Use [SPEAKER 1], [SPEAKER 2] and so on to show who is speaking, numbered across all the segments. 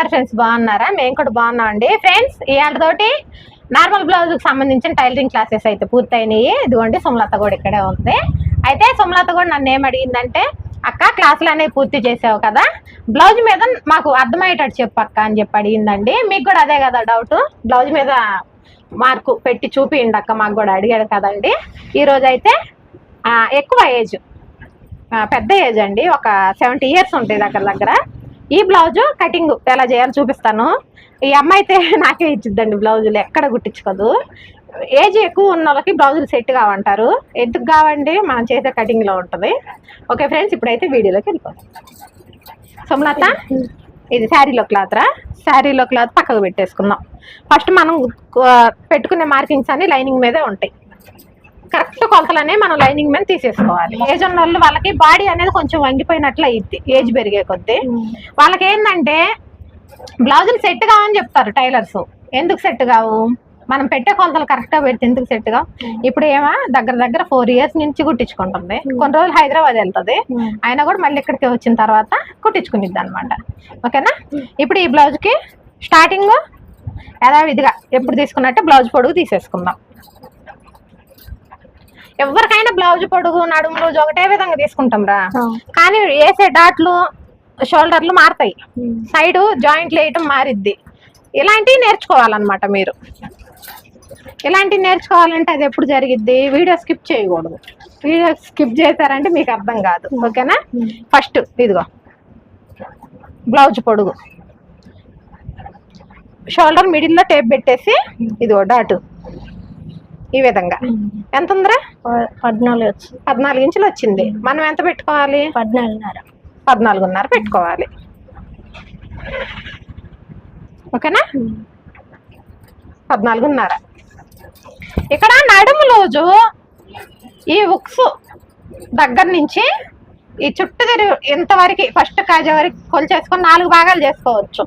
[SPEAKER 1] ఉన్నారు ఫ్రెండ్స్ బాగున్నారా? మేము కూడా బాగున్నాం అండి ఫ్రెండ్స్ ఇవాళతోటి నార్మల్ బ్లౌజ్కి సంబంధించిన టైలరింగ్ క్లాసెస్ అయితే పూర్తయినాయి. ఇదిగోండి సుమలత కూడా ఇక్కడే ఉంది. అయితే సుమలత కూడా నన్ను ఏం అడిగిందంటే అక్క క్లాసులు అనేవి పూర్తి చేసావు కదా? బ్లౌజ్ మీద మాకు అర్థమయ్యేటట్టు చెప్పు అక్క అని చెప్పి అడిగిందండి. మీకు కూడా అదే కదా డౌట్? బ్లౌజ్ మీద మార్కు పెట్టి చూపియండి అక్క మాకు కూడా అడిగాడు కదండి. ఈరోజు అయితే ఎక్కువ ఏజ్ పెద్ద ఏజ్ అండి. ఒక సెవెంటీ ఇయర్స్ ఉంటాయి దగ్గర దగ్గర. ఈ బ్లౌజ్ కటింగ్ ఎలా చేయాలో చూపిస్తాను. ఈ అమ్మాయి అయితే నాకే ఇచ్చిద్దండి బ్లౌజులు ఎక్కడ కుట్టించుకోదు. ఏజ్ ఎక్కువ ఉన్న వాళ్ళకి బ్లౌజులు సెట్ కావంటారు. ఎందుకు కావండి? మనం చేసే కటింగ్లో ఉంటుంది. ఓకే ఫ్రెండ్స్ ఇప్పుడైతే వీడియోలోకి వెళ్ళిపోతాం సుమలత ఇది శారీలో క్లాత్ రా? శారీలో క్లాత్ పక్కకు పెట్టేసుకుందాం. ఫస్ట్ మనం పెట్టుకునే మార్కింగ్స్ అన్ని లైనింగ్ మీదే ఉంటాయి. కరెక్ట్ కొలతలనే మనం లైనింగ్ మీద తీసేసుకోవాలి. ఏజ్ ఉన్న వాళ్ళు వాళ్ళకి బాడీ అనేది కొంచెం వంగిపోయినట్లు అయ్యిద్ది ఏజ్ పెరిగే కొద్దీ. వాళ్ళకి ఏంటంటే బ్లౌజులు సెట్ కావని చెప్తారు టైలర్స్. ఎందుకు సెట్ కావు? మనం పెట్టే కొలతలు కరెక్ట్గా పెడితే ఎందుకు సెట్ కావు? ఇప్పుడు ఏమో దగ్గర దగ్గర ఫోర్ ఇయర్స్ నుంచి కుట్టించుకుంటుంది. కొన్ని రోజులు హైదరాబాద్ వెళ్తుంది. అయినా కూడా మళ్ళీ ఇక్కడికి వచ్చిన తర్వాత కుట్టించుకునిద్ది అనమాట ఓకేనా ఇప్పుడు ఈ బ్లౌజ్కి స్టార్టింగ్ యథావిధిగా ఎప్పుడు తీసుకున్నట్టే బ్లౌజ్ పొడుగు తీసేసుకుందాం. ఎవరికైనా బ్లౌజ్ పొడుగు నడుము రోజు ఒకటే విధంగా తీసుకుంటాం రా. కానీ వేసే డాట్లు షోల్డర్లు మారుతాయి. సైడ్ జాయింట్లు వేయటం మారిద్ది. ఇలాంటివి నేర్చుకోవాలన్నమాట మీరు. ఇలాంటివి నేర్చుకోవాలంటే అది ఎప్పుడు జరిగిద్ది? వీడియో స్కిప్ చేయకూడదు. వీడియో స్కిప్ చేశారంటే మీకు అర్థం కాదు. ఓకేనా? ఫస్ట్ ఇదిగో. బ్లౌజ్ పొడుగు. షోల్డర్ మిడిల్లో టేప్ పెట్టేసి ఇదిగో డాటు. ఈ విధంగా. ఎంత ఉందిరా
[SPEAKER 2] పద్నాలుగు
[SPEAKER 1] పద్నాలుగు ఇంచులు వచ్చింది. మనం ఎంత పెట్టుకోవాలి?
[SPEAKER 2] పద్నాలుగున్నర.
[SPEAKER 1] పద్నాలుగున్నర పెట్టుకోవాలి. ఓకేనా? పద్నాలుగున్నర. ఇక్కడ నడుము రోజు ఈ ఉక్స్ దగ్గర నుంచి ఈ చుట్టూ తిరిగి ఇంతవరకు ఫస్ట్ కాజ వరకు కొలిచేసుకొని నాలుగు భాగాలు చేసుకోవచ్చు.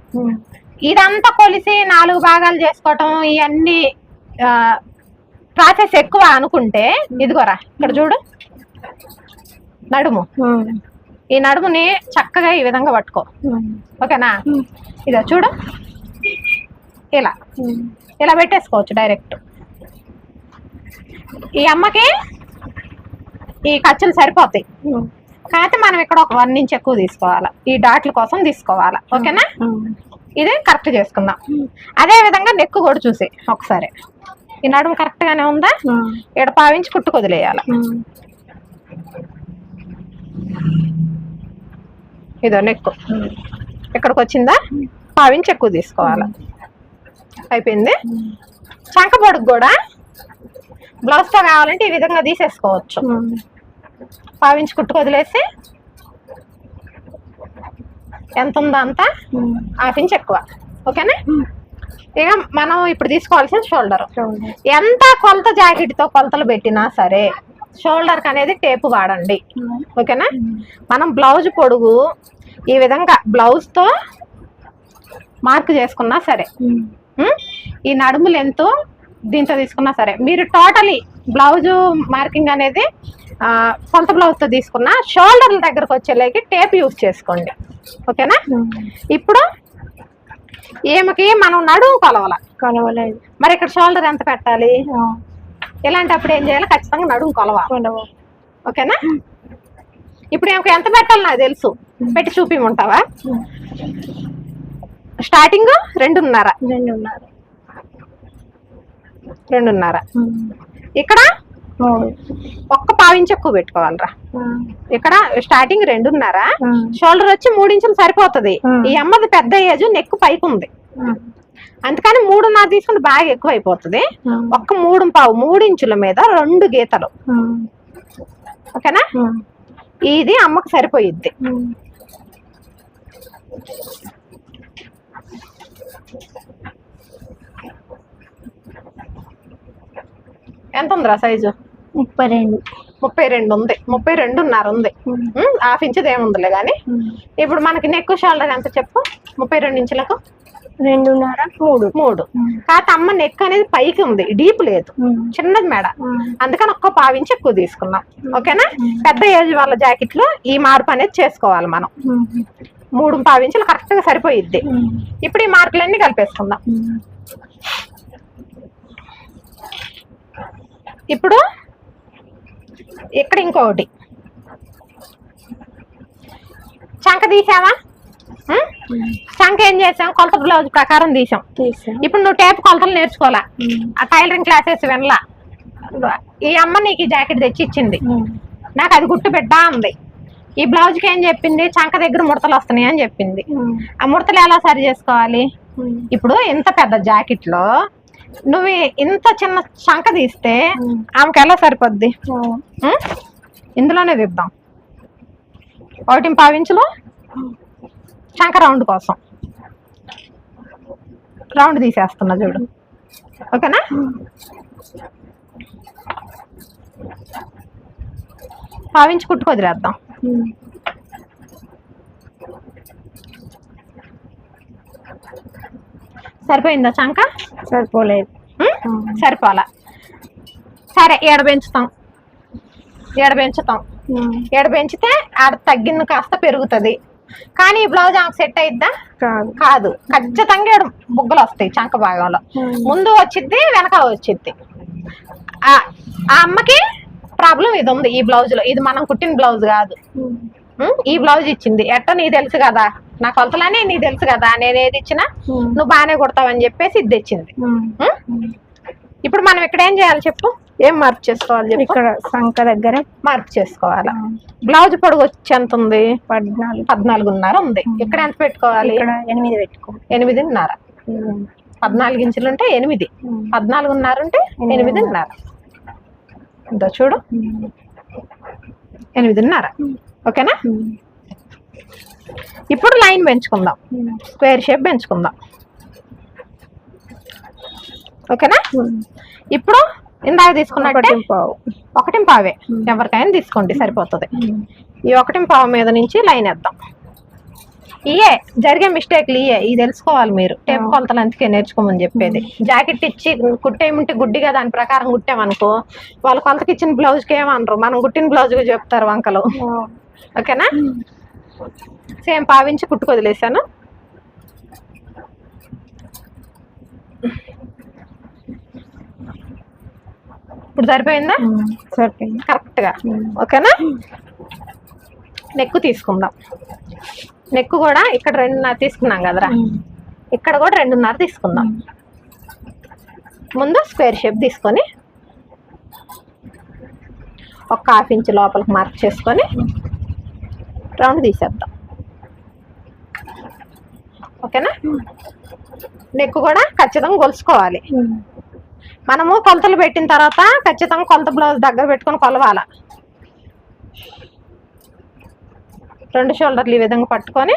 [SPEAKER 1] ఇదంతా కొలిసి నాలుగు భాగాలు చేసుకోవటం ఇవన్నీ ప్రాసెస్ ఎక్కువ అనుకుంటే ఇదిగోరా ఇక్కడ చూడు. నడుము. ఈ నడుముని చక్కగా ఈ విధంగా పట్టుకో. ఓకేనా? ఇదో చూడు. ఇలా. ఇలా పెట్టేసుకోవచ్చు డైరెక్ట్. ఈ అమ్మకి ఈ ఖర్చులు సరిపోతాయి. కాకపోతే మనం ఇక్కడ ఒక వన్ ఇంచ్ ఎక్కువ తీసుకోవాలి. ఈ డాట్ల కోసం తీసుకోవాలి. ఓకేనా? ఇది కరెక్ట్ చేసుకుందాం. అదే విధంగా నెక్ కూడా చూసి ఒకసారి. ఈ నడుము కరెక్ట్ గానే ఉందా ఇక్కడ పావించి కుట్టు వదిలేయాలి. ఇదో నెక్ ఇక్కడికి వచ్చిందా పావించి ఎక్కువ తీసుకోవాలి. అయిపోయింది? చంక పొడుగు కూడా. బ్లౌజ్తో కావాలంటే ఈ విధంగా తీసేసుకోవచ్చు. పావించి కుట్టుకు వదిలేసి ఎంత ఉందో అంత? హాఫ్ ఇంచ్ ఎక్కువ. ఓకేనా? ఇక మనం ఇప్పుడు తీసుకోవాల్సిన షోల్డర్ ఎంత కొలత జాకెట్తో కొలతలు పెట్టినా సరే షోల్డర్ అనేది టేపు వాడండి. ఓకేనా మనం బ్లౌజ్ పొడుగు ఈ విధంగా బ్లౌజ్తో మార్క్ చేసుకున్నా సరే ఉం? ఈ నడుములు ఎంతో దీంతో తీసుకున్నా సరే మీరు టోటలీ బ్లౌజ్ మార్కింగ్ అనేది సొంత బ్లౌజ్తో తీసుకున్న షోల్డర్ల దగ్గరకు వచ్చేలాగి టేప్ యూజ్ చేసుకోండి. ఓకేనా ఇప్పుడు ఈమెకి మనం నడుము కొలవాల.
[SPEAKER 2] కొలవలేదు.
[SPEAKER 1] మరి ఇక్కడ షోల్డర్ ఎంత పెట్టాలి? ఇలాంటప్పుడు ఏం చేయాలి? ఖచ్చితంగా నడుము కొలవాలి.
[SPEAKER 2] కొలవ
[SPEAKER 1] ఓకేనా? ఇప్పుడు ఈమెకి ఎంత పెట్టాలి నాకు తెలుసు. పెట్టి చూపిమంటావా? స్టార్టింగ్ రెండున్నర.
[SPEAKER 2] రెండున్నర.
[SPEAKER 1] రెండున్నర. ఇక్కడ
[SPEAKER 2] మూడు
[SPEAKER 1] ఒక్క పావించి ఎక్కువ పెట్టుకోవాలరా. ఇక్కడ స్టార్టింగ్ రెండున్నర? షోల్డర్ వచ్చి మూడు ఇంచులు సరిపోతుంది. ఈ అమ్మది పెద్ద ఏజ్ నెక్ పైకి ఉంది. అందుకని మూడున్నర తీసుకుంటే బాగా ఎక్కువ అయిపోతుంది ఒక్క మూడు పావు మూడు ఇంచుల మీద రెండు గీతలు. ఓకేనా? ఇది అమ్మకు సరిపోయిద్ది. ఎంత ఉందిరా సైజు
[SPEAKER 2] ముప్పై రెండు.
[SPEAKER 1] ముప్పై రెండు ఉంది. ముప్పై రెండున్నర ఉంది. ఉమ్, హాఫ్ ఇంచుది ఏముందిలే కానీ ఇప్పుడు మనకి నెక్ షోల్డర్ ఎంత చెప్పు? ముప్పై రెండు ఇంచులకు?
[SPEAKER 2] రెండున్నర మూడు.
[SPEAKER 1] మూడు. కాకపోతే అమ్మ నెక్ అనేది పైకి ఉంది డీప్ లేదు. చిన్నది మేడ. అందుకని ఒక్క పావించి ఎక్కువ తీసుకున్నాం. ఓకేనా? పెద్ద ఏజ్ వాళ్ళ జాకెట్లో ఈ మార్పు అనేది చేసుకోవాలి మనం. మూడు పావించులు కరెక్ట్గా సరిపోయిద్ది ఇప్పుడు ఈ మార్కులన్నీ కలిపేసుకుందాం. ఇప్పుడు ఇక్కడ ఇంకొకటి. చంక తీసావా? చంక ఏం చేసాం? కొలత బ్లౌజ్ ప్రకారం తీసాం. ఇప్పుడు నువ్వు టేప్ కొలతలు నేర్చుకోవాలా? ఆ టైలరింగ్ క్లాసెస్ వినలా? ఈ అమ్మ నీకు ఈ జాకెట్ తెచ్చి ఇచ్చింది నాకు అది గుట్టు పెట్టా ఉంది. ఈ బ్లౌజ్కి ఏం చెప్పింది? చంక దగ్గర ముడతలు వస్తున్నాయి అని చెప్పింది. ఆ ముడతలు ఎలా సరి చేసుకోవాలి? ఇప్పుడు ఇంత పెద్ద జాకెట్లో నువ్వు ఇంత చిన్న చంక తీస్తే ఆమెకి ఎలా సరిపోద్ది? ఇందులోనే తీద్దాం. ఒకటి పావించులు చంక రౌండ్ కోసం. రౌండ్ తీసేస్తున్నా చూడు. ఓకేనా? పావించి కుట్టుకు సరిపోయిందా చంక?
[SPEAKER 2] సరిపోలేదు?
[SPEAKER 1] సరిపోలా. సరే ఏడ పెంచుతాం. ఏడ పెంచుతాం. ఏడ పెంచితే ఆడ తగ్గింది కాస్త పెరుగుతుంది. కానీ ఈ బ్లౌజ్ ఆమెకు సెట్ అయిద్దా?
[SPEAKER 2] కాదు.
[SPEAKER 1] ఖచ్చితంగా ఏడు బుగ్గలు వస్తాయి చంక భాగంలో. ముందు వచ్చిద్ది వెనక వచ్చిద్ది. ఆ ఆ అమ్మకి ప్రాబ్లం ఇది ఉంది ఈ బ్లౌజ్లో ఇది మనం కుట్టిన బ్లౌజ్ కాదు? ఈ బ్లౌజ్ ఇచ్చింది. ఎట్ట నీ తెలుసు కదా? నా కొలతలనే నీ తెలుసు కదా? నేను ఏది ఇచ్చినా నువ్వు బాగానే కుడతావని చెప్పేసి ఇది తెచ్చింది? ఇప్పుడు మనం ఇక్కడ ఏం చేయాలి చెప్పు? ఏం మార్పు చేసుకోవాలి చెప్పు?
[SPEAKER 2] ఇక్కడ సంఖ దగ్గర
[SPEAKER 1] మార్పు చేసుకోవాలి. బ్లౌజ్ పొడుగు వచ్చి ఎంత ఉంది?
[SPEAKER 2] పద్నాలుగు.
[SPEAKER 1] పద్నాలుగున్నర ఉంది. ఇక్కడ ఎంత పెట్టుకోవాలి?
[SPEAKER 2] ఇక్కడ ఎనిమిది పెట్టుకో.
[SPEAKER 1] ఎనిమిదిన్నర. పద్నాలుగు ఇంచులు ఉంటే ఎనిమిది. పద్నాలుగున్నర ఉంటే ఎనిమిదిన్నర. ఇందో చూడు. ఎనిమిదిన్నర. ఓకేనా? ఇప్పుడు లైన్ పెంచుకుందాం. స్క్వేర్ షేప్ పెంచుకుందాం. ఓకేనా? ఇప్పుడు ఇందాక తీసుకున్నట్టే
[SPEAKER 2] ఒకటి పావు.
[SPEAKER 1] ఎవరికైనా తీసుకోండి సరిపోతుంది. ఈ ఒకటి పావు మీద నుంచి లైన్ వేద్దాం. ఇయే జరిగే మిస్టేక్లు ఇయే ఇది తెలుసుకోవాలి మీరు. టేప్ కొలతలు అందుకే నేర్చుకోమని చెప్పేది. జాకెట్ ఇచ్చి కుట్టేయమంటే గుడ్డిగా దాని ప్రకారం కుట్టామనుకో వాళ్ళ కొలతకి ఇచ్చిన బ్లౌజ్కి ఏమనరు. మనం కుట్టిన బ్లౌజ్కి చెప్తారు వంకలు. ఓకేనా? సేమ్ పావించి కుట్టుకు వదిలేసాను. ఇప్పుడు సరిపోయిందా?
[SPEAKER 2] సరిపోయింది.
[SPEAKER 1] కరెక్ట్గా. ఓకేనా? నెక్ తీసుకుందాం. నెక్ కూడా ఇక్కడ రెండున్నర తీసుకున్నాం కదరా? ఇక్కడ కూడా రెండున్నర తీసుకుందాం. ముందు స్క్వేర్ షేప్ తీసుకొని ఒక హాఫ్ ఇంచ్ లోపలికి మార్క్ చేసుకొని రౌండ్ తీసేద్దాం. ఓకేనా? నెక్ కూడా ఖచ్చితంగా కొలుసుకోవాలి మనము కొలతలు పెట్టిన తర్వాత ఖచ్చితంగా కొలత బ్లౌజ్ దగ్గర పెట్టుకొని కొలవాల. రెండు షోల్డర్లు ఈ విధంగా పట్టుకొని.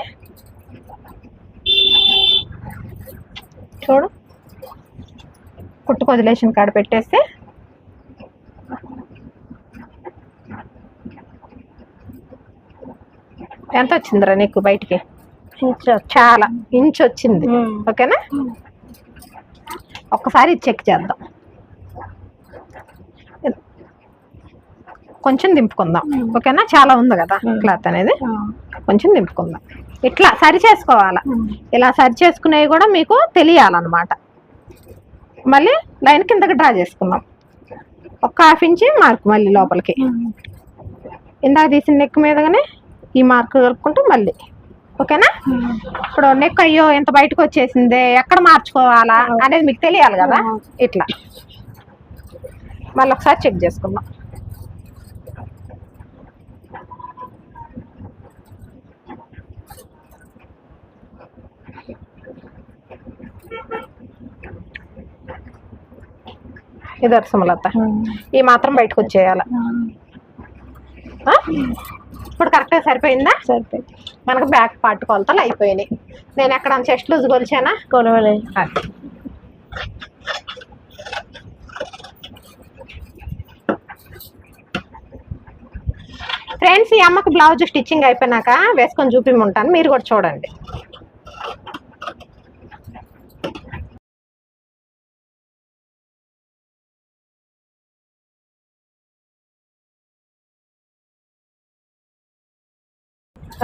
[SPEAKER 1] చూడు. కుట్టుకు వదిలేసిన కాడ పెట్టేసి. ఎంత వచ్చిందిరా నీకు బయటికి? చాలా ఇంచ్ వచ్చింది. ఓకేనా? ఒక్కసారి చెక్ చేద్దాం. కొంచెం దింపుకుందాం. ఓకేనా? చాలా ఉంది కదా క్లాత్ అనేది. కొంచెం దింపుకుందాం. ఇట్లా సరి చేసుకోవాలా? ఇలా సరి చేసుకునేవి కూడా మీకు తెలియాలన్నమాట. మళ్ళీ లైన్ కిందకి డ్రా చేసుకుందాం. ఒక హాఫ్ ఇంచి మార్క్ మళ్ళీ లోపలికి. ఇందాక తీసిన నెక్ మీదగానే ఈ మార్క్ కలుపుకుంటూ మళ్ళీ. ఓకేనా? ఇప్పుడు నెక్ అయ్యో ఎంత బయటకు వచ్చేసింది ఎక్కడ మార్చుకోవాలా అనేది మీకు తెలియాలి కదా? ఇట్లా. మళ్ళీ ఒకసారి చెక్ చేసుకుందాం. ఇది సుమలత. ఈ మాత్రం బయటకు వచ్చేయాల? ఇప్పుడు కరెక్ట్గా సరిపోయిందా?
[SPEAKER 2] సరిపోయింది.
[SPEAKER 1] మనకు బ్యాక్ పార్ట్ కొలతలు అయిపోయినాయి. నేను ఎక్కడ చెస్ట్ లూజ్ కొలిచానా?
[SPEAKER 2] కొలవలేదు
[SPEAKER 1] అది. ఫ్రెండ్స్ ఈ అమ్మకి బ్లౌజ్ స్టిచ్చింగ్ అయిపోయినాక వేసుకొని చూపిమంటాను. మీరు కూడా చూడండి.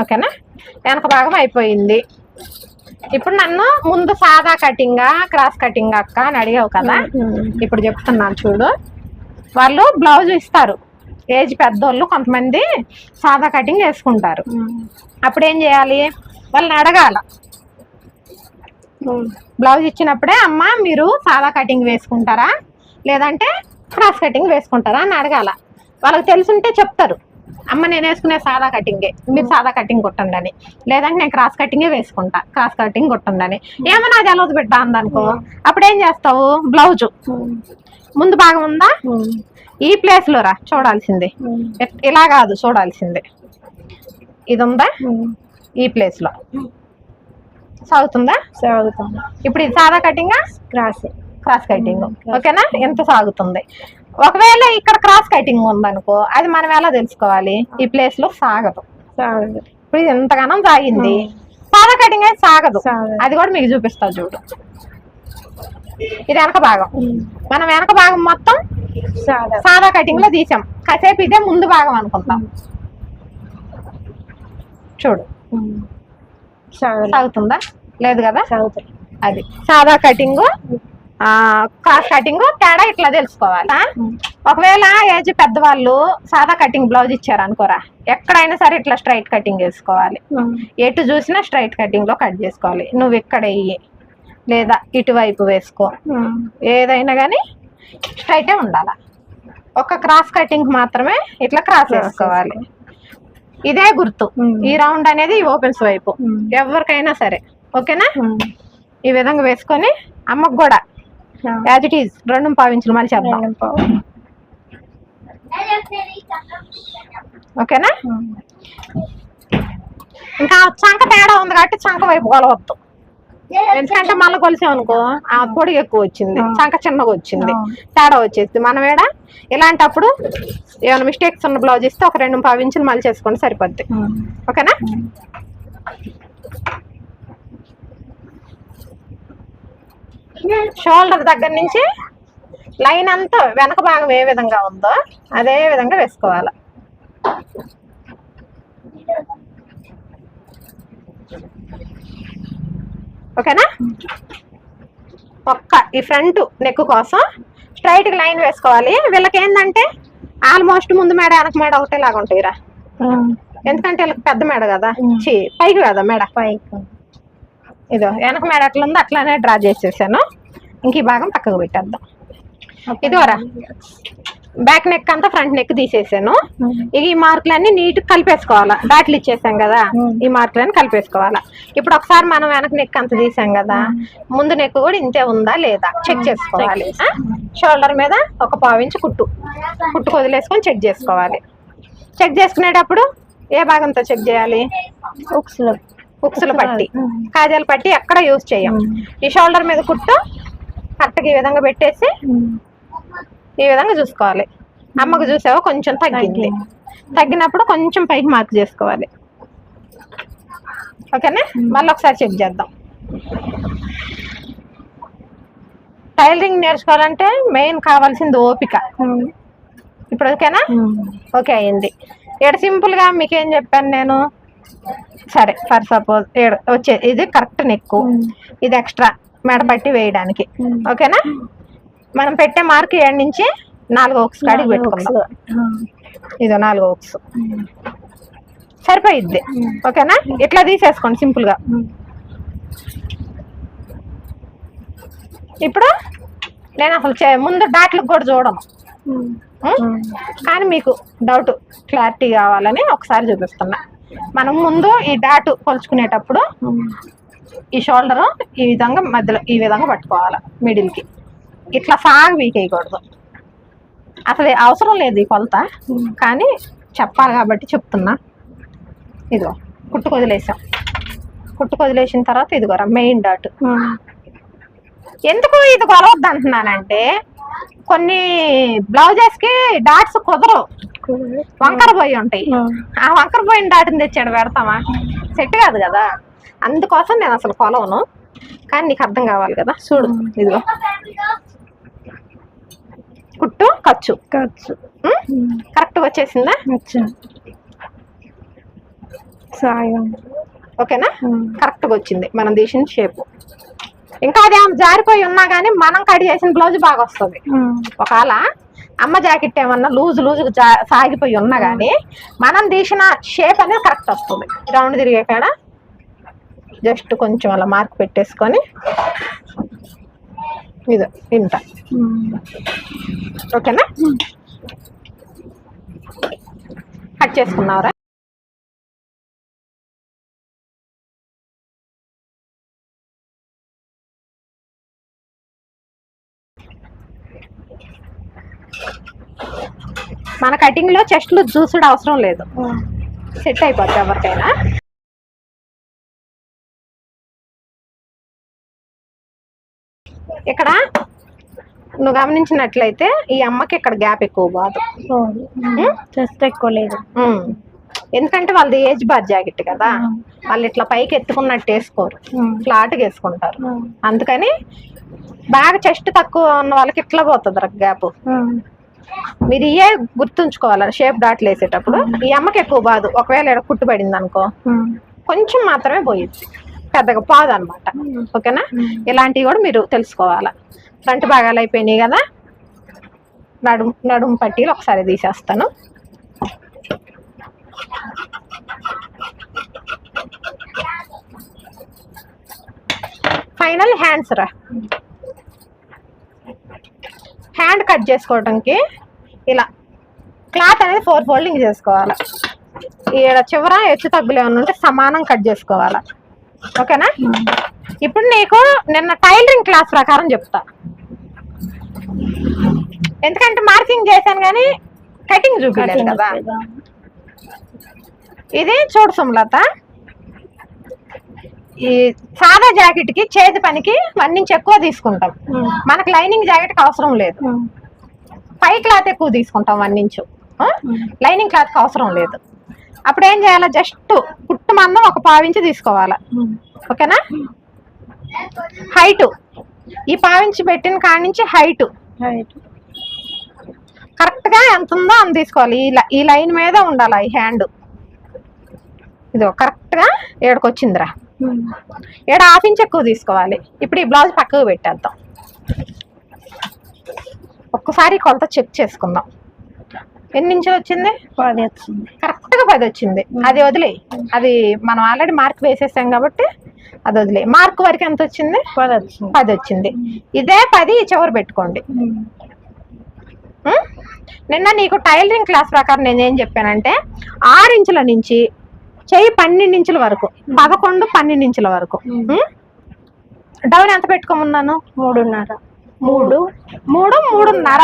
[SPEAKER 1] ఓకేనా? వెనక భాగం అయిపోయింది. ఇప్పుడు నన్ను ముందు సాదా కటింగా క్రాస్ కటింగ్ అక్క అని అడిగావు కదా? ఇప్పుడు చెప్తున్నాను చూడు. వాళ్ళు బ్లౌజ్ ఇస్తారు. ఏజ్ పెద్దోళ్ళు కొంతమంది సాదా కటింగ్ వేసుకుంటారు అప్పుడు ఏం చేయాలి? వాళ్ళని అడగాల. బ్లౌజ్ ఇచ్చినప్పుడే అమ్మ మీరు సాదా కటింగ్ వేసుకుంటారా? లేదంటే క్రాస్ కటింగ్ వేసుకుంటారా? అని అడగాల. వాళ్ళకి తెలుసుంటే చెప్తారు. అమ్మ నేను వేసుకునే సాదా కటింగే. మీరు సాదా కటింగ్ కొట్టండి అని లేదంటే నేను క్రాస్ కటింగే వేసుకుంటా. క్రాస్ కటింగ్ కొట్టండి అని ఏమో నాది ఎలా పెట్టా అందనుకో. అప్పుడు ఏం చేస్తావు? బ్లౌజ్. ముందు భాగం ఉందా? ఈ ప్లేస్లో రా. చూడాల్సిందే. ఇలా కాదు చూడాల్సిందే. ఇది ఉందా ఈ ప్లేస్లో. సాగుతుందా?
[SPEAKER 2] సాగుతాం
[SPEAKER 1] ఇప్పుడు ఇది సాదా కటింగా?
[SPEAKER 2] క్రాస్.
[SPEAKER 1] Cross cutting. ఓకేనా? ఎంత సాగుతుంది? ఒకవేళ ఇక్కడ క్రాస్ కటింగ్ ఉందనుకో అది మనం ఎలా తెలుసుకోవాలి? ఈ ప్లేస్లో సాగదు.
[SPEAKER 2] సాగదు.
[SPEAKER 1] ఇప్పుడు ఇది ఎంతగానో సాగింది. సాదా కటింగ్ అయితే సాగదు. అది కూడా మీకు చూపిస్తా చూడు. ఇది వెనక భాగం. మనం వెనక భాగం మొత్తం
[SPEAKER 2] సాదా
[SPEAKER 1] సాదా కటింగ్లో తీసాం. కాసేపు ఇదే ముందు భాగం అనుకుంటాం. చూడు. సాగుతుందా? లేదు కదా? అది. సాదా కటింగ్ కటింగ్ తేడా ఇట్లా తెలుసుకోవాలి? ఒకవేళ ఏజ్ పెద్దవాళ్ళు సాదా కటింగ్ బ్లౌజ్ ఇచ్చారు అనుకోరా ఎక్కడైనా సరే ఇట్లా స్ట్రైట్ కటింగ్ వేసుకోవాలి ఎటు చూసినా స్ట్రైట్ కటింగ్లో కట్ చేసుకోవాలి. నువ్వు ఇక్కడ వెయ్యి లేదా ఇటువైపు వేసుకో. ఏదైనా కానీ స్ట్రైటే ఉండాలి. ఒక క్రాస్ కటింగ్ మాత్రమే ఇట్లా క్రాస్ వేసుకోవాలి ఇదే గుర్తు.
[SPEAKER 2] Hmm.
[SPEAKER 1] ఈ రౌండ్ అనేది ఓపెన్స్ వైపు.
[SPEAKER 2] Hmm.
[SPEAKER 1] ఎవరికైనా సరే. ఓకేనా? ఈ విధంగా వేసుకొని అమ్మకు కూడా యాజ్ ఇట్ ఈజ్ రెండు పావించులు మళ్ళీ చేద్దాం ఓకేనా? ఇంకా చంక తేడా ఉంది కాబట్టి చంక వైపు కొలవద్దు. ఎందుకంటే మళ్ళీ కొలిసాం అనుకో ఆ పొడి ఎక్కువ వచ్చింది.
[SPEAKER 2] ఆ.
[SPEAKER 1] చంక చిన్నగా వచ్చింది. తేడా వచ్చేసి మనం ఏడ? ఇలాంటప్పుడు ఏమైనా మిస్టేక్స్ ఉన్న బ్లౌజ్ ఇస్తే ఒక రెండు పావు ఇంచులు మళ్ళీ చేసుకోండి సరిపోద్ది. ఓకేనా? షోల్డర్ దగ్గర నుంచి లైన్ అంతా వెనక భాగం ఏ విధంగా ఉందో అదే విధంగా వేసుకోవాలి. ఓకేనా? ఒక్క ఈ ఫ్రంట్ నెక్ కోసం స్ట్రైట్ లైన్ వేసుకోవాలి. వీళ్ళకి ఏంటంటే ఆల్మోస్ట్ ముందు మేడ వెనక మేడ ఒకటే లాగా ఉంటాయిరా ఎందుకంటే వీళ్ళకి పెద్ద మేడ కదా. పైకి కదా మేడ.
[SPEAKER 2] పైకి.
[SPEAKER 1] ఇదో వెనక మేడ ఎట్లా ఉందో అట్లానే డ్రా చేసేసాను. ఇంక ఈ భాగం పక్కకు పెట్టేద్దాం. ఇదిగోరా బ్యాక్ నెక్ అంతా ఫ్రంట్ నెక్ తీసేసాను. ఇక ఈ మార్కులన్నీ నీట్ కలిపేసుకోవాలా. డాట్లు ఇచ్చేసాం కదా. ఈ మార్కులన్నీ కలిపేసుకోవాలా. ఇప్పుడు ఒకసారి మనం వెనక నెక్ అంత తీసాం కదా ముందు నెక్ కూడా ఇంతే ఉందా లేదా? చెక్ చేసుకోవాలి. షోల్డర్ మీద ఒక పావించి కుట్టు. కుట్టు వదిలేసుకొని చెక్ చేసుకోవాలి. చెక్ చేసుకునేటప్పుడు ఏ భాగంతో చెక్ చేయాలి?
[SPEAKER 2] ఉక్సులు
[SPEAKER 1] ఉక్సులు పట్టి. కాజాలు పట్టి ఎక్కడ యూజ్ చేయం. ఈ షోల్డర్ మీద కుట్టు కరెక్ట్గా ఈ విధంగా పెట్టేసి ఈ విధంగా చూసుకోవాలి. అమ్మకు చూసావా? కొంచెం తగ్గింది. తగ్గినప్పుడు కొంచెం పైకి మార్క్ చేసుకోవాలి. ఓకేనా? మళ్ళీ ఒకసారి చెక్ చేద్దాం. టైలరింగ్ నేర్చుకోవాలంటే మెయిన్ కావాల్సింది ఓపిక. ఇప్పుడు ఓకేనా? ఓకే అయింది. ఇక్కడ సింపుల్గా మీకు చెప్పాను నేను? సరే ఫర్ సపోజ్ వచ్చే ఇది కరెక్ట్ నెక్కు. ఇది ఎక్స్ట్రా మెడపట్టి వేయడానికి. ఓకేనా? మనం పెట్టే మార్క్ ఏడు నుంచి నాలుగు ఒకస్ కాడికి పెట్టుకుందాం. ఇదో నాలుగు ఒకస్ సరిపోయిద్ది. ఓకేనా? ఇట్లా తీసేసుకోండి సింపుల్గా. ఇప్పుడు నేను అసలు చే- ముందు డాట్లకు కూడా చూడను? కానీ మీకు డౌట్ క్లారిటీ కావాలని ఒకసారి చూపిస్తున్నా. మనం ముందు ఈ డాట్ కొలుచుకునేటప్పుడు ఈ షోల్డర్ ఈ విధంగా మధ్యలో ఈ విధంగా పట్టుకోవాలి మిడిల్కి ఇట్లా సాగు వీకేయకూడదు. అసలు అవసరం లేదు ఈ కొలత కానీ చెప్పాలి కాబట్టి చెప్తున్నా. ఇదిగో కుట్టుకు వదిలేసాం. కుట్టుకు వదిలేసిన తర్వాత ఇదిగోరా మెయిన్ డాట్ ఎందుకు ఇది కొలవద్దు అంటున్నానంటే కొన్ని బ్లౌజెస్కి డాట్స్ కుదరవు. వంకర పోయి ఉంటాయి. ఆ. వంకర పోయిన డాట్ని తెచ్చాడు పెడతామా? సెట్ కాదు కదా. అందుకోసం నేను అసలు కొలవను. కానీ నీకు అర్థం కావాలి కదా. చూడు ఇదిగో. కుట్టు ఖర్చు.
[SPEAKER 2] ఖర్చు.
[SPEAKER 1] కరెక్ట్ వచ్చేసిందా?
[SPEAKER 2] సాయం.
[SPEAKER 1] ఓకేనా. కరెక్ట్గా వచ్చింది. మనం తీసిన షేప్. ఇంకా అది జారిపోయి ఉన్నా కానీ మనం కట్ చేసిన బ్లౌజ్ బాగా వస్తుంది. ఒకవేళ అమ్మ జాకెట్ ఏమన్నా లూజ్ లూజ్ సాగిపోయి ఉన్నా కానీ మనం తీసిన షేప్ అనేది కరెక్ట్ వస్తుంది. రౌండ్ తిరిగే కాడ జస్ట్ కొంచెం అలా మార్క్ పెట్టేసుకొని ఇది ఇంత. ఓకేనా? కట్ చేసుకున్నావురా? మన కటింగ్లో చెస్ట్లు చూసుడు అవసరం లేదు. సెట్ అయిపోద్ది ఎవరికైనా ఇక్కడ నువ్వు గమనించినట్లయితే ఈ అమ్మకి ఇక్కడ గ్యాప్ ఎక్కువ.
[SPEAKER 2] ఉమ్. చెస్ట్ ఎక్కువ లేదు.
[SPEAKER 1] ఎందుకంటే వాళ్ళది ఏజ్ బార్ జాకెట్ కదా. వాళ్ళు ఇట్లా పైకి ఎత్తుకున్నట్టు వేసుకోరు. ఫ్లాట్గా వేసుకుంటారు. అందుకని బాగా చెస్ట్ తక్కువ ఉన్న వాళ్ళకి ఇట్లా పోతుంది గ్యాప్.
[SPEAKER 2] ఉమ్.
[SPEAKER 1] మీరు ఇయే గుర్తుంచుకోవాలి షేప్ డాట్లు వేసేటప్పుడు? ఈ అమ్మకి ఎక్కువ బాదు. ఒకవేళ ఇక్కడ కుట్టు పడింది అనుకో
[SPEAKER 2] ఉమ్.
[SPEAKER 1] కొంచెం మాత్రమే పోయిద్ది. పెద్దగా పాదు అనమాట ఓకేనా? ఇలాంటివి కూడా మీరు తెలుసుకోవాలి. ఫ్రంట్ భాగాలు అయిపోయినాయి కదా? నడుము నడుము పట్టీలు ఒకసారి తీసేస్తాను. ఫైనల్ హ్యాండ్స్ రా. హ్యాండ్ కట్ చేసుకోవడానికి ఇలా క్లాత్ అనేది ఫోర్ ఫోల్డింగ్ చేసుకోవాలి. ఈడ చివర హెచ్చు తగ్గులు ఏమైనా ఉంటే సమానం కట్ చేసుకోవాలి. ఓకేనా? ఇప్పుడు నీకు నిన్న టైలరింగ్ క్లాస్ ప్రకారం చెప్తా. ఎందుకంటే మార్కింగ్ చేశాను కానీ కటింగ్ చూపించలేదు కదా. ఇది చూడు సుమలత. ఈ సాదా జాకెట్కి చేతి పనికి వన్ ఇంచ్ ఎక్కువ తీసుకుంటాం. మనకు లైనింగ్ జాకెట్ అవసరం లేదు. పై క్లాత్ ఎక్కువ తీసుకుంటాం వన్ ఇంచు? లైనింగ్ క్లాత్కి అవసరం లేదు. అప్పుడు ఏం చేయాలి? జస్ట్ కుట్టు మందం ఒక పావించి తీసుకోవాలి. ఓకేనా? హైటు ఈ పావించి పెట్టిన కాడి నుంచి హైటు
[SPEAKER 2] రైట్
[SPEAKER 1] కరెక్ట్గా ఎంత ఉందో అంత తీసుకోవాలి. ఈ లైన్ మీద ఉండాలి? ఈ హ్యాండ్ ఇదో కరెక్ట్గా ఏడుకు వచ్చిందిరా ఏడు హాఫ్ ఇంచ్ ఎక్కువ తీసుకోవాలి. ఇప్పుడు ఈ బ్లౌజ్ పక్కకు పెట్టేద్దాం. ఒక్కసారి కొలత చెక్ చేసుకుందాం. ఎన్ని ఇంచులు వచ్చింది?
[SPEAKER 2] పది వచ్చింది.
[SPEAKER 1] కరెక్ట్గా పది వచ్చింది. అది వదిలే. అది మనం ఆల్రెడీ మార్క్ వేసేసాం కాబట్టి అది వదిలే. మార్క్ వరకు ఎంత వచ్చింది?
[SPEAKER 2] పది వచ్చింది.
[SPEAKER 1] పది వచ్చింది. ఇదే పది చివరి పెట్టుకోండి? నిన్న నీకు టైలరింగ్ క్లాస్ ప్రకారం నేను ఏం చెప్పానంటే ఆరు ఇంచుల నుంచి చెయ్యి పన్నెండు ఇంచుల వరకు పదకొండు పన్నెండు ఇంచుల వరకు? డౌన్ ఎంత పెట్టుకోమన్నాను?
[SPEAKER 2] మూడున్నర.
[SPEAKER 1] మూడు. మూడు మూడున్నర.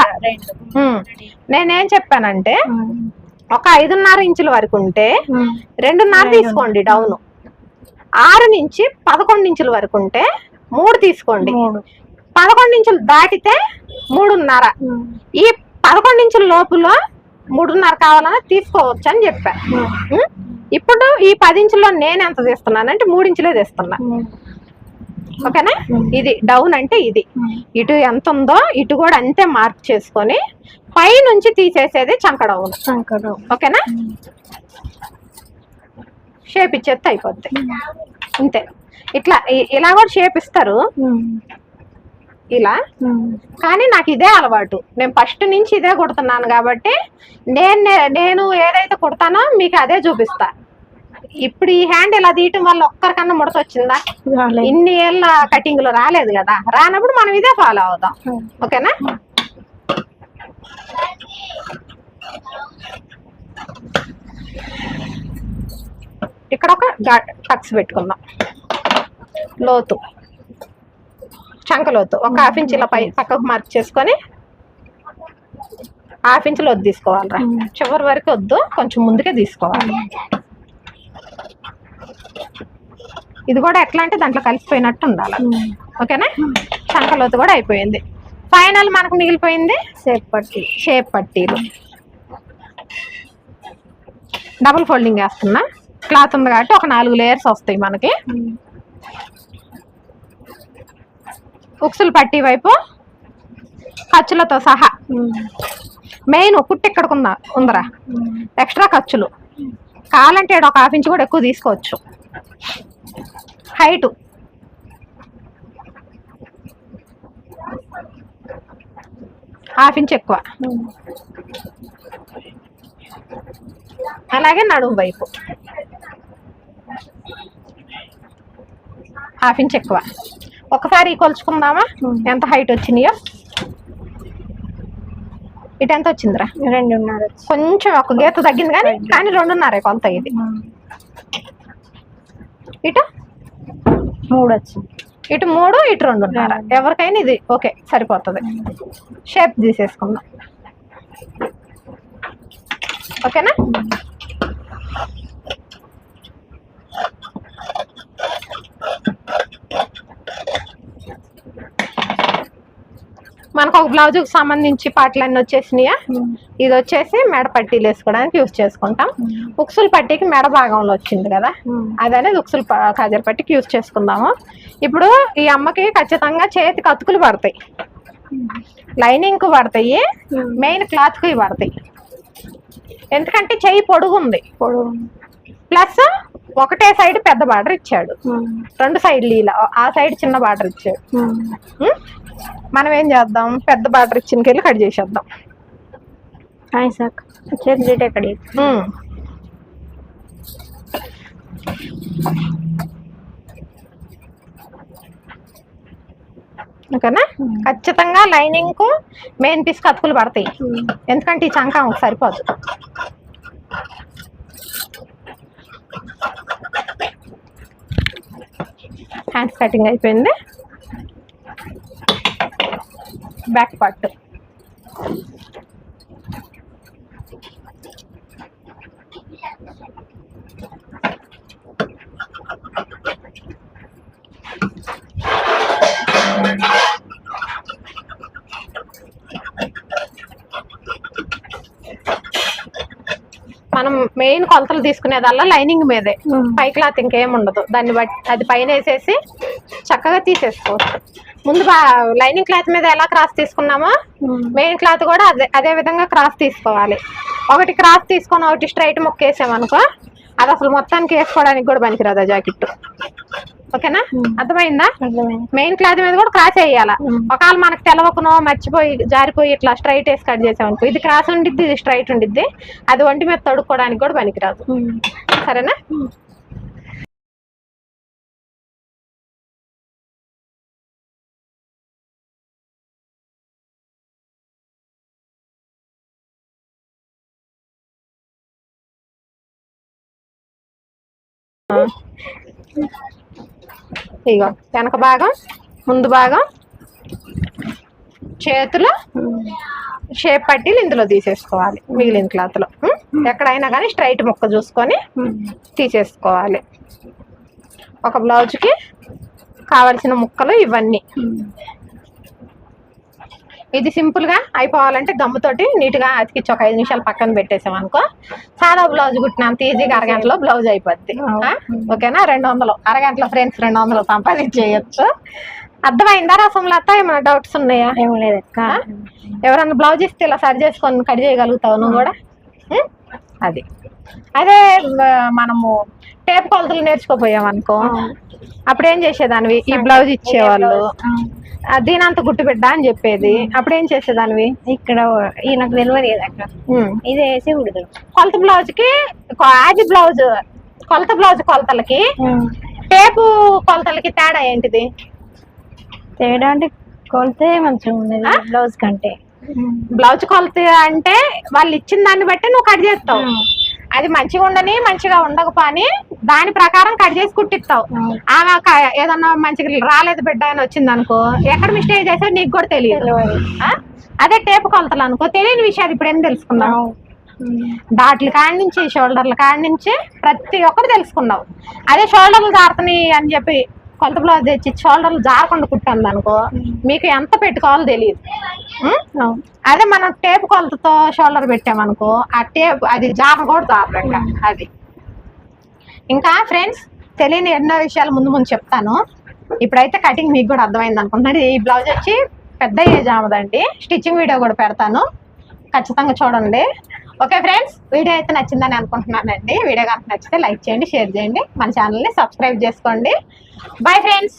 [SPEAKER 1] నేనేం చెప్పానంటే. ఒక ఐదున్నర ఇంచుల వరకు ఉంటే. రెండున్నర తీసుకోండి డౌన్. ఆరు నుంచి పదకొండు ఇంచుల వరకు ఉంటే మూడు తీసుకోండి. పదకొండు ఇంచులు దాటితే మూడున్నర. ఈ పదకొండు ఇంచుల లోపల మూడున్నర కావాలని తీసుకోవచ్చు అని చెప్పా.
[SPEAKER 2] ఉమ్.
[SPEAKER 1] ఉం? ఇప్పుడు ఈ పది ఇంచుల్లో నేను ఎంత తీస్తున్నాను అంటే మూడు ఇంచులే తీస్తున్నా. ఓకేనా? ఇది డౌన్ అంటే ఇది. ఇటు ఎంత ఉందో ఇటు కూడా అంతే మార్క్ చేసుకొని పై నుంచి తీసేసేది చంక డౌన్
[SPEAKER 2] సంకరం
[SPEAKER 1] ఓకేనా షేప్ ఇచ్చేస్తే అయిపోద్ది. అంతే. ఇట్లా ఇలా కూడా షేప్ ఇస్తారు. ఇలా. కానీ నాకు ఇదే అలవాటు. నేను ఫస్ట్ నుంచి ఇదే కుడుతున్నాను కాబట్టి నేను నేను ఏదైతే కుడతానో మీకు అదే చూపిస్తా. ఇప్పుడు ఈ హ్యాండ్ ఇలా తీయటం వల్ల ఒక్కరికన్నా ముడత వచ్చిందా ఇన్ని ఏళ్ళ కటింగ్లో రాలేదు కదా. రానప్పుడు మనం ఇదే ఫాలో అవుదాం. ఓకేనా? ఇక్కడ ఒక టక్స్ పెట్టుకుందాం. లోతు. చంక లోతు ఒక హాఫ్ ఇంచ్ ఇలా పై పక్కకు మార్క్ చేసుకొని హాఫ్ ఇంచ్ లోతు తీసుకోవాలిరా. చివరి వరకు వద్దు కొంచెం ముందుకే తీసుకోవాలి. ఇది కూడా ఎట్లా అంటే దాంట్లో కలిసిపోయినట్టు ఉండాలి. ఓకేనా? చంక లోతు కూడా అయిపోయింది. ఫైనల్ మనకు మిగిలిపోయింది?
[SPEAKER 2] సేప్ పట్టి.
[SPEAKER 1] షేప్ పట్టీలు. డబుల్ ఫోల్డింగ్ వేస్తున్నా. క్లాత్ ఉంది కాబట్టి ఒక నాలుగు లేయర్స్ వస్తాయి మనకి. ఉక్సులు పట్టీ వైపు ఖర్చులతో సహా. మెయిన్ కుట్టు ఇక్కడ ఉందా? ఉందరా. ఎక్స్ట్రా ఖర్చులు. కావాలంటే ఒక హాఫ్ ఇంచ్ కూడా ఎక్కువ తీసుకోవచ్చు. హైటు. హాఫ్ ఇంచ్ ఎక్కువ. అలాగే నడుము వైపు. హాఫ్ ఇంచ్ ఎక్కువ. ఒకసారి కొలుచుకుందామా? ఎంత హైట్ వచ్చినాయో? ఇటు ఎంత వచ్చిందిరా?
[SPEAKER 2] రెండున్నర
[SPEAKER 1] కొంచెం ఒక గీత తగ్గింది కానీ కానీ రెండున్నర కొంత ఇది. ఇటు?
[SPEAKER 2] మూడు వచ్చింది.
[SPEAKER 1] ఇటు మూడు ఇటు రెండున్నర. ఎవరికైనా ఇది ఓకే సరిపోతుంది. షేప్ తీసేసుకుందాం. ఓకేనా? మనకు ఒక బ్లౌజ్కి సంబంధించి పాటలన్నీ వచ్చేసినాయా? ఇది వచ్చేసి మెడ పట్టీలు వేసుకోవడానికి యూస్ చేసుకుంటాం. ఉక్సుల పట్టీకి మెడ భాగంలో వచ్చింది కదా? అది అనేది ఉక్సుల కాజల పట్టీకి యూస్ చేసుకుందాము. ఇప్పుడు ఈ అమ్మకి ఖచ్చితంగా చేతికి అతుకులు పడతాయి. లైనింగ్కు పడతాయి. మెయిన్ క్లాత్కి పడతాయి. ఎందుకంటే చెయ్యి పొడుగు ఉంది
[SPEAKER 2] పొడవు
[SPEAKER 1] ప్లస్ ఒకటే సైడ్ పెద్ద బార్డర్ ఇచ్చాడు. రెండు సైడ్లు ఇలా. ఆ సైడ్ చిన్న బార్డర్ ఇచ్చాడు? మనం ఏం చేద్దాం? పెద్ద బార్డర్ ఇచ్చిన కెళ్ళి కట్ చేసేద్దాం.
[SPEAKER 2] హాయ్ చేతి ఎక్కడ.
[SPEAKER 1] ఓకేనా? ఖచ్చితంగా లైనింగ్కు మెయిన్ పీస్ కతుకులు పడతాయి. ఎందుకంటే ఈ చంక సరిపోదు హ్యాండ్స్ కటింగ్ అయిపోయింది. బ్యాక్ పార్ట్ మెయిన్ కొలతలు తీసుకునేదల్లా లైనింగ్ మీదే. పై క్లాత్ ఇంకేం ఉండదు. దాన్ని బట్టి అది పైన వేసేసి చక్కగా తీసేసుకోవచ్చు. ముందు లైనింగ్ క్లాత్ మీద ఎలా క్రాస్ తీసుకున్నామో మెయిన్ క్లాత్ కూడా అదే అదే విధంగా క్రాస్ తీసుకోవాలి. ఒకటి క్రాస్ తీసుకొని ఒకటి స్ట్రైట్ ముక్క వేసామనుకో అది అసలు మొత్తానికి వేసుకోవడానికి కూడా పనికిరాదు ఆ జాకెట్ ఓకేనా? అర్థమైందా? మెయిన్ క్లాత్ మీద కూడా క్రాస్ వేయాల ఒకవేళ మనకు తెలవకనో మర్చిపోయి జారిపోయి ఇట్లా స్ట్రైట్ వేసి కట్ చేసామనుకో ఇది క్రాస్ ఉండిద్ది ఇది స్ట్రైట్ ఉండిద్ది అది ఒంటి మీద తడుక్కోవడానికి కూడా పనికిరాదు. సరేనా? ఇగో వెనక భాగం ముందు భాగం చేతులు షేప్ పట్టీలు ఇందులో తీసేసుకోవాలి మిగిలిన క్లాత్లో? ఎక్కడైనా కానీ స్ట్రైట్ ముక్క చూసుకొని తీసేసుకోవాలి. ఒక బ్లౌజ్కి కావలసిన ముక్కలు ఇవన్నీ. ఇది సింపుల్గా అయిపోవాలంటే గమ్ముతోటి నీట్గా అతికిచ్చి ఒక ఐదు నిమిషాలు పక్కన పెట్టేసాం అనుకో. సాదా బ్లౌజ్ కుట్టినంత ఈజీగా అరగంటలో బ్లౌజ్ అయిపోద్ది? ఓకేనా? రెండు వందలు అరగంటలో ఫ్రెండ్స్ రెండు వందలు సంపాదించేయచ్చు అర్థమైందా రసంలత ఏమైనా డౌట్స్ ఉన్నాయా?
[SPEAKER 2] ఏం లేదు
[SPEAKER 1] ఎవరన్నా బ్లౌజ్ ఇస్తే ఇలా సరి చేసుకొని కట్ చేయగలుగుతావు నువ్వు కూడా? అది. అదే మనము టేప్ కొలతలు నేర్చుకోపోయాం అనుకో అప్పుడు ఏం చేసేదానివి? ఈ బ్లౌజ్ ఇచ్చేవాళ్ళు. ఆ, దీనంత గుట్టు బిడ్డ అని చెప్పేది. అప్పుడు ఏం చేసేదానివి?
[SPEAKER 2] ఇక్కడ ఈ నాకు తెలియదు కదా అక్క
[SPEAKER 1] ఉం.
[SPEAKER 2] ఇది వేసి కుడదు
[SPEAKER 1] కొలత బ్లౌజ్కి ఆది బ్లౌజ్ కొలత బ్లౌజ్ కొలతలకి టేపు కొలతలకి తేడా ఏంటిది?
[SPEAKER 2] తేడా అంటే కొలితే మంచిగా ఉండదు బ్లౌజ్ కంటే.
[SPEAKER 1] బ్లౌజ్ కొలత అంటే వాళ్ళు ఇచ్చిన దాన్ని బట్టి నువ్వు కట్ చేస్తావు. అది మంచిగా ఉండని మంచిగా ఉండకపోని దాని ప్రకారం కట్ చేసి కుట్టిస్తావు. ఆమె క- ఏదన్నా మంచిగా రాలేదు బిడ్డ అని వచ్చింది అనుకో ఎక్కడ మిస్టేక్ చేసావు నీకు కూడా తెలియదు? అదే టేపు కొలతలు అనుకో తెలియని విషయాలు ఇప్పుడు ఏం తెలుసుకున్నావు డాట్ల కాడి నుంచి షోల్డర్ల కాడి నుంచి ప్రతి ఒక్కటి తెలుసుకున్నావు అదే షోల్డర్లు జారుతున్నాయి అని చెప్పి కొలత బ్లౌజ్ తెచ్చి షోల్డర్లు జారకుండా కుట్టాను అనుకో మీకు ఎంత పెట్టుకోవాలో తెలియదు? అదే మనం టేప్ కొలతతో షోల్డర్ పెట్టామనుకో ఆ టేప్ అది జార కూడా జారదు ఇంకా అది. ఇంకా ఫ్రెండ్స్ తెలియని ఎన్నో విషయాలు ముందు ముందు చెప్తాను. ఇప్పుడైతే కటింగ్ మీకు కూడా అర్థమైంది అనుకుంటున్నాను. ఈ బ్లౌజ్ వచ్చి పెద్ద ఏజ్ ఆమదండి స్టిచ్చింగ్ వీడియో కూడా పెడతాను. ఖచ్చితంగా చూడండి. ఓకే ఫ్రెండ్స్ వీడియో అయితే నచ్చిందని అనుకుంటున్నానండి. వీడియో కనుక నచ్చితే లైక్ చేయండి షేర్ చేయండి. మన ఛానల్ని సబ్స్క్రైబ్ చేసుకోండి. Bye friends.